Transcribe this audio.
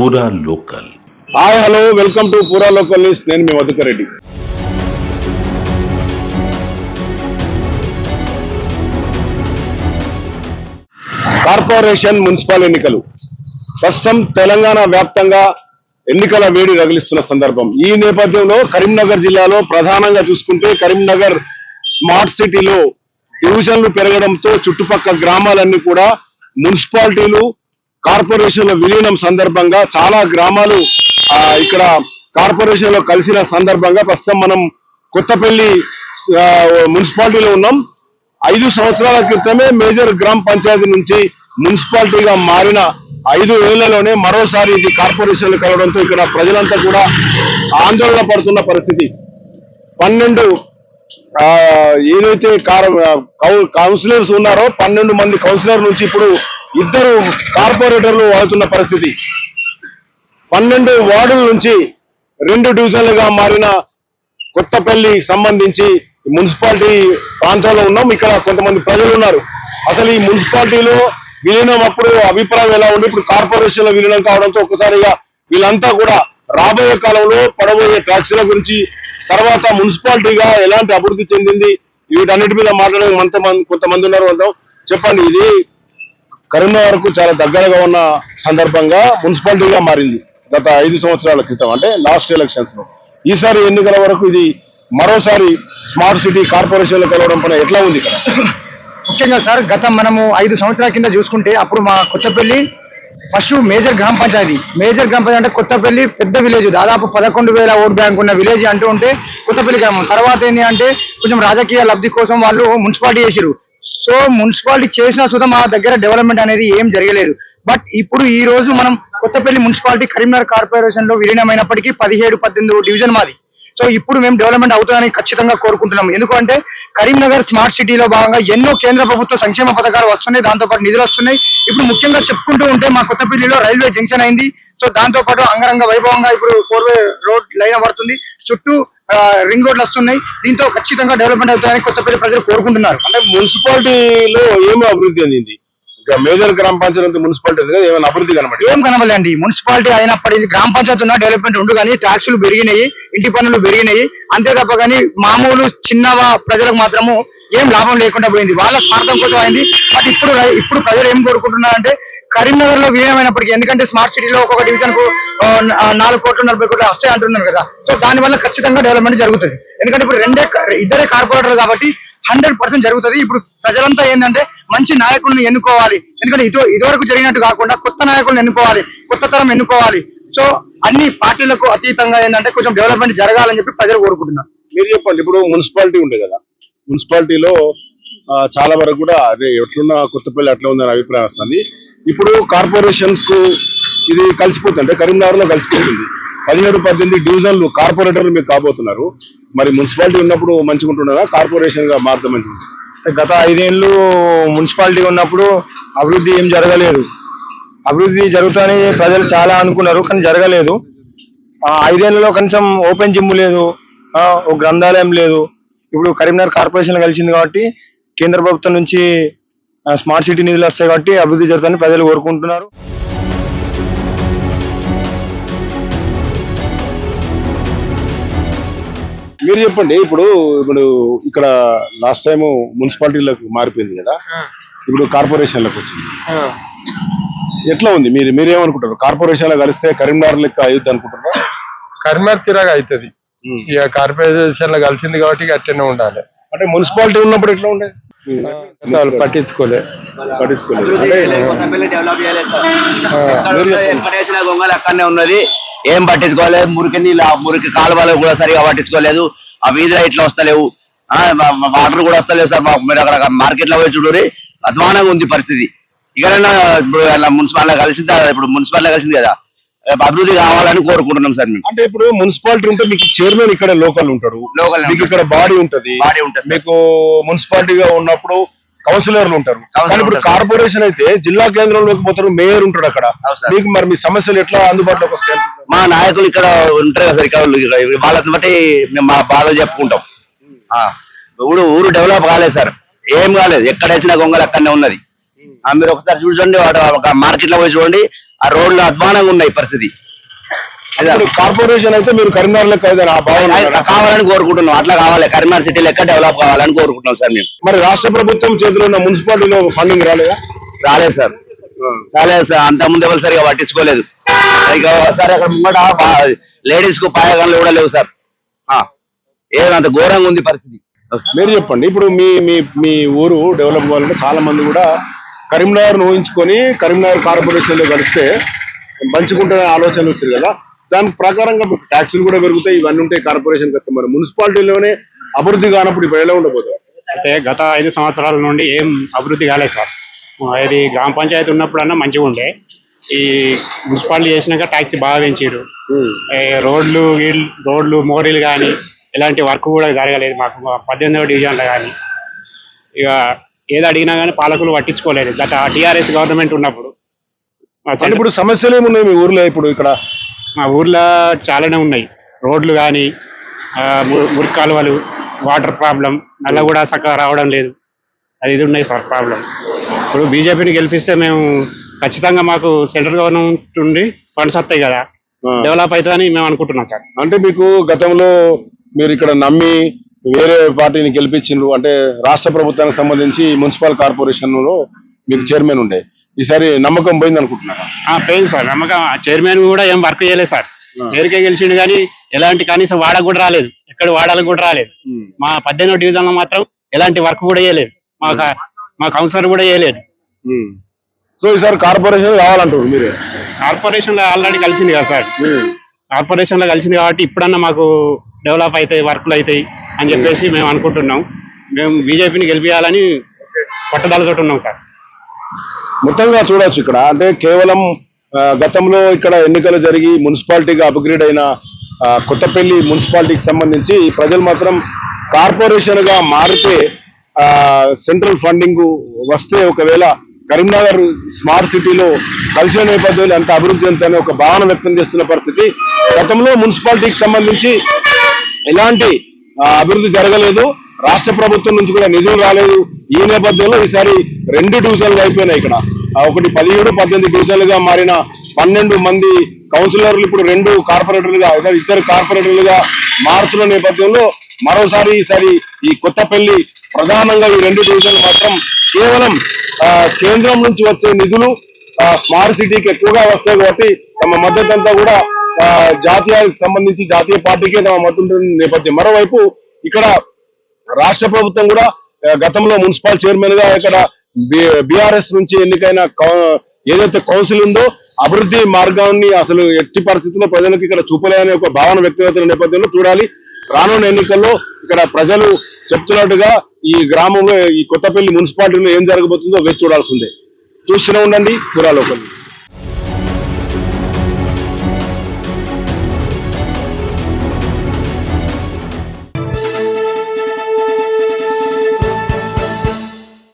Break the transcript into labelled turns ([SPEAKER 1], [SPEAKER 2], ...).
[SPEAKER 1] Pura local.
[SPEAKER 2] Hi hello welcome to Pura local news నేను మీ Madhukar Reddy. Corporation municipal ఎన్నికలు. ప్రస్తుతం తెలంగాణ వ్యాప్తంగా ఎన్నికల వేడి రగిలిస్తున్న సందర్భం. ఈ నేపథ్యంలో కరీంనగర్ జిల్లాలో ప్రధానంగా చూసుకుంటే కరీంనగర్ స్మార్ట్ సిటీలో డివిజన్లు పెరగడంతో చుట్టుపక్కల గ్రామాలన్నీ కూడా మున్సిపాలిటీలు కార్పొరేషన్ల విలీనం సందర్భంగా చాలా గ్రామాలు ఆ, ఇక్కడ కార్పొరేషన్లో కలిసిన సందర్భంగా ప్రస్తుతం మనం కొత్తపల్లి మున్సిపాలిటీలో ఉన్నాం. ఐదు సంవత్సరాల క్రితమే మేజర్ గ్రామ పంచాయతీ నుంచి మున్సిపాలిటీగా మారిన ఐదు ఏళ్ళలోనే మరోసారి ఇది కార్పొరేషన్లు కలవడంతో ఇక్కడ ప్రజలంతా కూడా ఆందోళన పడుతున్న పరిస్థితి. పన్నెండు ఆ, ఏదైతే కౌన్సిలర్స్ ఉన్నారో పన్నెండు మంది కౌన్సిలర్ నుంచి ఇప్పుడు ఇద్దరు కార్పొరేటర్లు వాడుతున్న పరిస్థితి. పన్నెండు వార్డుల నుంచి రెండు డివిజన్లుగా మారిన కొత్తపల్లి సంబంధించి మున్సిపాలిటీ ప్రాంతంలో ఉన్నాం. ఇక్కడ కొంతమంది ప్రజలు ఉన్నారు. అసలు ఈ మున్సిపాలిటీలో విలీనం అప్పుడు అభిప్రాయం ఎలా ఉంది ఇప్పుడు కార్పొరేషన్లో విలీనం కావడంతో ఒక్కసారిగా వీళ్ళంతా కూడా రాబోయే కాలంలో పడబోయే ట్యాక్సీల గురించి తర్వాత మున్సిపాలిటీగా ఎలాంటి అభివృద్ధి చెందింది? వీటన్నిటి మీద మాట్లాడే కొంతమంది కొంతమంది ఉన్నారు అంటాం చెప్పండి ఇది కరీంనగర్కు చాలా దగ్గరగా ఉన్న సందర్భంగా మున్సిపాలిటీగా మారింది గత ఐదు సంవత్సరాల క్రితం అంటే లాస్ట్ ఎలక్షన్స్లో. ఈసారి ఎన్నికల వరకు ఇది మరోసారి స్మార్ట్ సిటీ కార్పొరేషన్లో కలవడం పైన ఎట్లా ఉంది ఇక్కడ?
[SPEAKER 3] ముఖ్యంగా సార్ గత మనము ఐదు సంవత్సరాల కింద చూసుకుంటే అప్పుడు మా కొత్తపల్లి ఫస్ట్ మేజర్ గ్రామ పంచాయతీ. మేజర్ గ్రామ పంచాయతీ అంటే కొత్తపల్లి పెద్ద విలేజ్ దాదాపు పదకొండు వేల ఓట్ బ్యాంక్ ఉన్న విలేజ్ అంటూ ఉంటే కొత్తపల్లి గ్రామం. తర్వాత ఏంటి అంటే కొంచెం రాజకీయ లబ్ధి కోసం వాళ్ళు మున్సిపాలిటీ చేసిరు సో మున్సిపాలిటీ చేసిన సుధా మా దగ్గర డెవలప్మెంట్ అనేది ఏం జరగలేదు. బట్ ఇప్పుడు ఈ రోజు మనం కొత్తపల్లి మున్సిపాలిటీ కరీంనగర్ కార్పొరేషన్లో విలీనమైనప్పటికీ పదిహేడు పద్దెనిమిది డివిజన్ మాది. సో ఇప్పుడు మేము డెవలప్మెంట్ అవుతుందని ఖచ్చితంగా కోరుకుంటున్నాం. ఎందుకంటే కరీంనగర్ స్మార్ట్ సిటీలో భాగంగా ఎన్నో కేంద్ర ప్రభుత్వ సంక్షేమ పథకాలు వస్తున్నాయి దాంతోపాటు నిధులు వస్తున్నాయి. ఇప్పుడు ముఖ్యంగా చెప్పుకుంటూ ఉంటే మా కొత్తపల్లిలో రైల్వే జంక్షన్ అయింది. సో దాంతో పాటు అంగరంగ వైభవంగా ఇప్పుడు ఫోర్వే రోడ్ లైన్ పడుతుంది. చుట్టూ రింగ్ రోడ్లు వస్తున్నాయి. దీంతో ఖచ్చితంగా డెవలప్మెంట్ అవుతాయని కొత్తపల్లి ప్రజలు కోరుకుంటున్నారు.
[SPEAKER 2] అంటే మున్సిపాలిటీలో ఏమి అభివృద్ధి అందింది? మేజర్ గ్రామ పంచాయతీ మున్సిపాలిటీ ఉంది కదా ఏమైనా అభివృద్ధి కనబడి
[SPEAKER 3] ఏం కనవలేండి మున్సిపాలిటీ అయినప్పటికీ గ్రామ పంచాయతీ ఉన్న డెవలప్మెంట్ ఉండు కానీ ట్యాక్సులు పెరిగినాయి ఇంటి పన్నులు పెరిగినాయి. అంతే తప్ప కానీ మామూలు చిన్న ప్రజలకు మాత్రము ఏం లాభం లేకుండా పోయింది. వాళ్ళ స్వార్థం కోసం అయింది. బట్ ఇప్పుడు ఇప్పుడు ప్రజలు ఏం కోరుకుంటున్నారంటే కరీంనగర్లో విలీనమైనప్పటికీ ఎందుకంటే స్మార్ట్ సిటీలో ఒక్కొక్క డివిజన్కు నాలుగు కోట్లు నలభై కోట్లు వస్తాయి అంటున్నారు కదా. సో దాని వల్ల ఖచ్చితంగా డెవలప్మెంట్ జరుగుతుంది. ఎందుకంటే ఇప్పుడు రెండే ఇద్దరే కార్పొరేటర్ కాబట్టి హండ్రెడ్ పర్సెంట్ జరుగుతుంది. ఇప్పుడు ప్రజలంతా ఏంటంటే మంచి నాయకుల్ని ఎన్నుకోవాలి. ఎందుకంటే ఇదో ఇదివరకు జరిగినట్టు కాకుండా కొత్త నాయకుల్ని ఎన్నుకోవాలి కొత్త తరం ఎన్నుకోవాలి. సో అన్ని పార్టీలకు అతీతంగా ఏంటంటే కొంచెం డెవలప్మెంట్ జరగాలని చెప్పి ప్రజలు కోరుకుంటున్నారు.
[SPEAKER 2] మీరు చెప్పండి ఇప్పుడు మున్సిపాలిటీ ఉండే కదా. మున్సిపాలిటీలో చాలా వరకు కూడా అదే ఎట్లున్న కొత్తపల్లి అట్లా ఉందని అభిప్రాయం వస్తుంది. ఇప్పుడు కార్పొరేషన్స్కు ఇది కలిసిపోతుంది కరీంనగర్లో కలిసిపోతుంది. పదిహేడు పద్దెనిమిది డివిజన్లు కార్పొరేటర్లు మీకు కాబోతున్నారు. మరి మున్సిపాలిటీ ఉన్నప్పుడు మంచిగా ఉంటుందా? కార్పొరేషన్గా మారితే మంచిగా
[SPEAKER 3] గత ఐదేళ్ళు మున్సిపాలిటీ ఉన్నప్పుడు అభివృద్ధి ఏం జరగలేదు. అభివృద్ధి జరుగుతాయని ప్రజలు చాలా అనుకున్నారు కానీ జరగలేదు. ఆ ఐదేళ్ళలో కనీసం ఓపెన్ జిమ్ లేదు ఓ ఒక గ్రంథాలయం లేదు. ఇప్పుడు కరీంనగర్ కార్పొరేషన్ కలిసింది కాబట్టి కేంద్ర ప్రభుత్వం నుంచి ఆ, స్మార్ట్ సిటీ నిధులు వస్తాయి కాబట్టి అభివృద్ధి జరుగుతుందని ప్రజలు కోరుకుంటున్నారు.
[SPEAKER 2] మీరు చెప్పండి ఇప్పుడు ఇప్పుడు ఇక్కడ లాస్ట్ టైం మున్సిపాలిటీలకు మారిపోయింది కదా ఇప్పుడు కార్పొరేషన్లకు వచ్చింది. ఎట్లా ఉంది? మీరు మీరేమనుకుంటారు కార్పొరేషన్లో కలిస్తే కరీంనగర్ లెక్క అయ్యుద్ది అనుకుంటారా
[SPEAKER 4] కరీంనగర్ తిరగా అవుతుంది ఇక కార్పొరేషన్లో కలిసింది కాబట్టి ఇక అట్టనే ఉండాలి.
[SPEAKER 2] అంటే మున్సిపాలిటీ ఉన్నప్పుడు ఎట్లా ఉండే?
[SPEAKER 4] వాళ్ళు పట్టించుకోలే.
[SPEAKER 2] పట్టించుకోలేదు.
[SPEAKER 5] గొంగలు అక్కడనే ఉన్నది. ఏం పట్టించుకోలేదు మురికి నీళ్ళు ఆ మురికి కాలువలు కూడా సరిగా పట్టించుకోలేదు. ఆ వీధి లైట్లు వస్తలేవు. వాటర్ కూడా వస్తలేవు సార్. మాకు మీరు అక్కడ మార్కెట్లో పోయి చూడరి అధ్వానంగా ఉంది పరిస్థితి. ఇక్కడైనా ఇప్పుడు మున్సిపాలిటీ కలిసింది? ఇప్పుడు మున్సిపాలిటీ కలిసింది కదా. అభివృద్ధి కావాలని కోరుకుంటున్నాం సార్ మేము.
[SPEAKER 2] అంటే ఇప్పుడు మున్సిపాలిటీ ఉంటే మీకు చైర్మన్ ఇక్కడ లోకల్ ఉంటాడు.
[SPEAKER 5] లోకల్
[SPEAKER 2] మీకు ఇక్కడ బాడీ ఉంటది.
[SPEAKER 5] బాడీ ఉంటుంది.
[SPEAKER 2] మీకు మున్సిపాలిటీగా ఉన్నప్పుడు కౌన్సిలర్లు ఉంటారు. కానీ ఇప్పుడు
[SPEAKER 5] ఉంటారు.
[SPEAKER 2] కార్పొరేషన్ అయితే జిల్లా కేంద్రంలోకి పోతారు మేయర్ ఉంటాడు అక్కడ. మీకు మరి మీ సమస్యలు ఎట్లా అందుబాటులోకి వస్తాయి?
[SPEAKER 5] మా నాయకులు ఇక్కడ ఉంటారు కదా సార్ ఇక్కడ వాళ్ళని బట్టి మేము మా బాధలు చెప్పుకుంటాం. ఆ, ఊరు డెవలప్ కాలేదు సార్. ఏం కాలేదు. ఎక్కడ వేసిన గొంగలు అక్కడనే ఉన్నది. ఆ, మీరు ఒకసారి చూడండి వాడు ఒక మార్కెట్లో పోయి చూడండి ఆ రోడ్లు అధ్వానంగా ఉన్నాయి పరిస్థితి.
[SPEAKER 2] కార్పొరేషన్ అయితే మీరు కరీంనగర్ లెక్క?
[SPEAKER 5] కావాలని కోరుకుంటున్నాం. అట్లా కావాలి. కరీంనగర్ సిటీ లెక్క డెవలప్ కావాలని కోరుకుంటున్నాం సార్ మేము.
[SPEAKER 2] మరి రాష్ట్ర ప్రభుత్వం చేతిలో ఉన్న మున్సిపాలిటీలో ఫండింగ్ రాలేదా?
[SPEAKER 5] రాలేదు సార్. రాలేదు సార్. అంత ముందు ఎవరు సరిగా పట్టించుకోలేదు. సార్ అక్కడ ముంగట లేడీస్కు పాయగాన్లు కూడా లేవు సార్. ఆ, ఏదంత ఘోరంగా ఉంది పరిస్థితి.
[SPEAKER 2] మీరు చెప్పండి. ఇప్పుడు మీ మీ మీ ఊరు డెవలప్ కావాలంటే చాలా మంది కూడా కరీంనగర్ ఊహించుకొని కరీంనగర్ కార్పొరేషన్లో కలిస్తే మంచుకుంటున్న ఆలోచన వచ్చింది కదా. దాని ప్రకారంగా మీకు ట్యాక్సులు కూడా పెరుగుతాయి ఇవన్నీ ఉంటాయి కార్పొరేషన్ వస్తే. మరి మున్సిపాలిటీలోనే అభివృద్ధి కానప్పుడు ఇప్పుడు ఎలా ఉండబోతుంది?
[SPEAKER 1] అయితే గత ఐదు సంవత్సరాల నుండి ఏం అభివృద్ధి కాలేదు సార్. ఇది గ్రామ పంచాయతీ ఉన్నప్పుడన్నా మంచిగా ఉండే. ఈ మున్సిపాలిటీ చేసినాక ట్యాక్సీ బాగా పెంచారు రోడ్లు రోడ్లు మోరీలు కానీ ఇలాంటి వర్క్ కూడా జరగలేదు మాకు. పద్దెనిమిదవ డివిజన్లో కానీ. ఇక ఏది అడిగినా కానీ పాలకులు పట్టించుకోలేదు. గత టీఆర్ఎస్ గవర్నమెంట్ ఉన్నప్పుడు సెంటర్-
[SPEAKER 2] ఇప్పుడు సమస్యలు ఏమున్నాయి మీ ఊర్లో ఇప్పుడు ఇక్కడ?
[SPEAKER 1] మా ఊర్లో చాలానే ఉన్నాయి. రోడ్లు కానీ మురికి కాలువలు వాటర్ ప్రాబ్లం నల్ల కూడా చక్కగా రావడం లేదు. అది ఇది ఉన్నాయి సార్ ప్రాబ్లం. ఇప్పుడు బీజేపీని గెలిపిస్తే మేము ఖచ్చితంగా మాకు సెంట్రల్ గవర్నమెంట్ నుండి ఫండ్స్ వస్తాయి కదా. డెవలప్ అవుతుందని మేము అనుకుంటున్నాం సార్.
[SPEAKER 2] అంటే మీకు గతంలో మీరు ఇక్కడ నమ్మి వేరే పార్టీని గెలిపించిండ్రు అంటే రాష్ట్ర ప్రభుత్వానికి సంబంధించి మున్సిపల్ కార్పొరేషన్లో మీకు చైర్మన్ ఉండే. ఈసారి నమ్మకం పోయింది అనుకుంటున్నారా?
[SPEAKER 1] పోయింది సార్. నమ్మకం. చైర్మన్ కూడా ఏం వర్క్ చేయలేదు సార్. పేరుకే గెలిచిండు కానీ ఎలాంటి కనీసం వాడకు కూడా రాలేదు. ఎక్కడ వాడాలకు కూడా రాలేదు. మా పద్దెనిమిది డివిజన్లో మాత్రం ఎలాంటి వర్క్ కూడా చేయలేదు. మా మా కౌన్సిలర్ కూడా చేయలేదు.
[SPEAKER 2] సో ఈసారి కార్పొరేషన్ కావాలంటారు మీరే?
[SPEAKER 1] కార్పొరేషన్లో ఆల్రెడీ కలిసింది కదా సార్. కార్పొరేషన్లో కలిసింది కాబట్టి ఇప్పుడన్నా మాకు డెవలప్ అవుతాయి వర్క్లు అవుతాయి. అని చెప్పేసి మేము అనుకుంటున్నాం. మేము బీజేపీని గెలిపించాలని పట్టుదలతో ఉన్నాం సార్.
[SPEAKER 2] మొత్తంగా చూడొచ్చు ఇక్కడ. అంటే కేవలం గతంలో ఇక్కడ ఎన్నికలు జరిగి మున్సిపాలిటీగా అప్గ్రేడ్ అయిన కొత్తపల్లి మున్సిపాలిటీకి సంబంధించి ప్రజలు మాత్రం కార్పొరేషన్గా మారితే సెంట్రల్ ఫండింగ్ వస్తే ఒకవేళ కరీంనగర్ స్మార్ట్ సిటీలో కలిసిన నేపథ్యంలో ఎంత అభివృద్ధి చెందుతుందనే ఒక భావన వ్యక్తం చేస్తున్న పరిస్థితి. గతంలో మున్సిపాలిటీకి సంబంధించి ఎలాంటి అభివృద్ధి జరగలేదు. రాష్ట్ర ప్రభుత్వం నుంచి కూడా నిధులు రాలేదు. ఈ నేపథ్యంలో ఈసారి రెండు డివిజన్లు అయిపోయినాయి ఇక్కడ. ఒకటి పదిహేడు పద్దెనిమిది డివిజన్లుగా మారిన పన్నెండు మంది కౌన్సిలర్లు ఇప్పుడు రెండు కార్పొరేటర్లుగా ఇద్దరు కార్పొరేటర్లుగా మారుతున్న నేపథ్యంలో మరోసారి ఈసారి ఈ కొత్తపల్లి ప్రధానంగా ఈ రెండు డివిజన్లు మాత్రం కేవలం ఆ, కేంద్రం నుంచి వచ్చే నిధులు స్మార్ట్ సిటీకి ఎక్కువగా వస్తాయి కాబట్టి తమ మద్దతు అంతా కూడా జాతీయాలకు సంబంధించి జాతీయ పార్టీకే తమ మద్దతుంటుంది నేపథ్యం. మరోవైపు ఇక్కడ రాష్ట్ర ప్రభుత్వం కూడా గతంలో మున్సిపల్ చైర్మన్గా ఇక్కడ బీఆర్ఎస్ నుంచి ఎన్నికైన కౌ- ఏదైతే కౌన్సిల్ ఉందో అభివృద్ధి మార్గాన్ని అసలు ఎట్టి పరిస్థితుల్లో ప్రజలకు ఇక్కడ చూపలే ఒక భావన వ్యక్తమవుతున్న నేపథ్యంలో చూడాలి. రానున్న ఎన్నికల్లో ఇక్కడ ప్రజలు చెప్తున్నట్టుగా ఈ గ్రామంలో ఈ కొత్తపల్లి మున్సిపాలిటీలో ఏం జరగబోతుందో వేచి చూడాల్సిందే చూస్తూనే ఉండండి పురాలోకల్